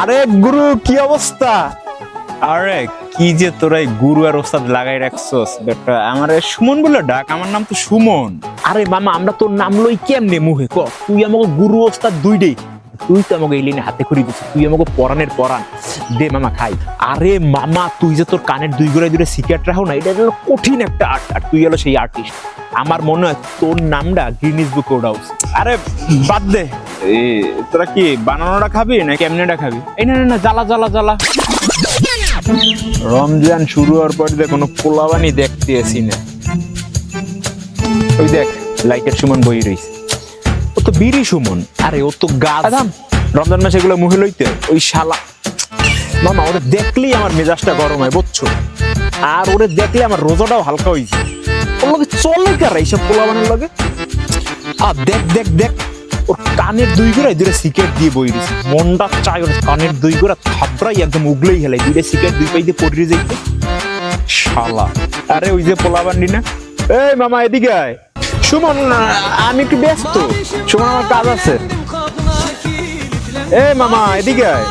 আরে গুরু কি অবস্থা? আরে কি যে তোরা গুরু আর ওস্তাদ লাগাই রাখছস বেটা আমার সুমন বলে ডাক আমার নাম তো সুমন। আরে মামা আমরা তোর নাম লই কেমনে মুহে? ক তুই আমাকে গুরু ওস্তাদ দুইটাই তুই তো আমাকে এই লাইনে হাতে করি দিছিস তুই আমাকে পরানের পরান দে মামা খাই। আরে মামা তুই যে তোর কানের দুই গোড়ায় দূরে সিক্রেট রাখো না এটা হলো কঠিন একটা আর্ট আর তুই হলো সেই আর্টিস্ট আমার মনে হয় তোর নামটা গ্রিনিস বুকে ওঠা আরে বাদ দে। তোরা কি বানানোটা খাবি না কেমনেটা খাবি? এই না না জ্বালা জ্বালা জ্বালা। রমজান শুরু হওয়ার পর দিয়ে কোনো পোলাবানি দেখতে আসি না। ওই দেখ লাইটের সুমন বই রইছে ও তো বিড়ি সুমন। আরে ও তো গাছ। রমজান মাসে এগুলো মুহে লইতে ওই শালা। মামা ওরে দেখলেই আমার মেজাজটা গরম হয় বুঝছ? আর ওরে দেখলে আমার রোজাটাও হালকা হয়েছে ওর লগে চলে কার এইসব পোলাবানের লগে? আর দেখ দেখ দেখ। ওর কানের দুই গোড়ায় দুটো সিকেট দিয়ে বই দিছে। মনটা চাই ওর কানের দুই গোড়া থাপড়াই একদম উগলেই হেলাই দুইটা সিকেট দুই পাই দিয়ে পড়িয়ে যাইতে। শালা। আরে ওই যে পোলাবান্ডি না? এই মামা, এদিকে আয়। সুমন আমি একটু ব্যস্ত। সুমন, আমার কাজ আছে। এই মামা, এদিকে আয়।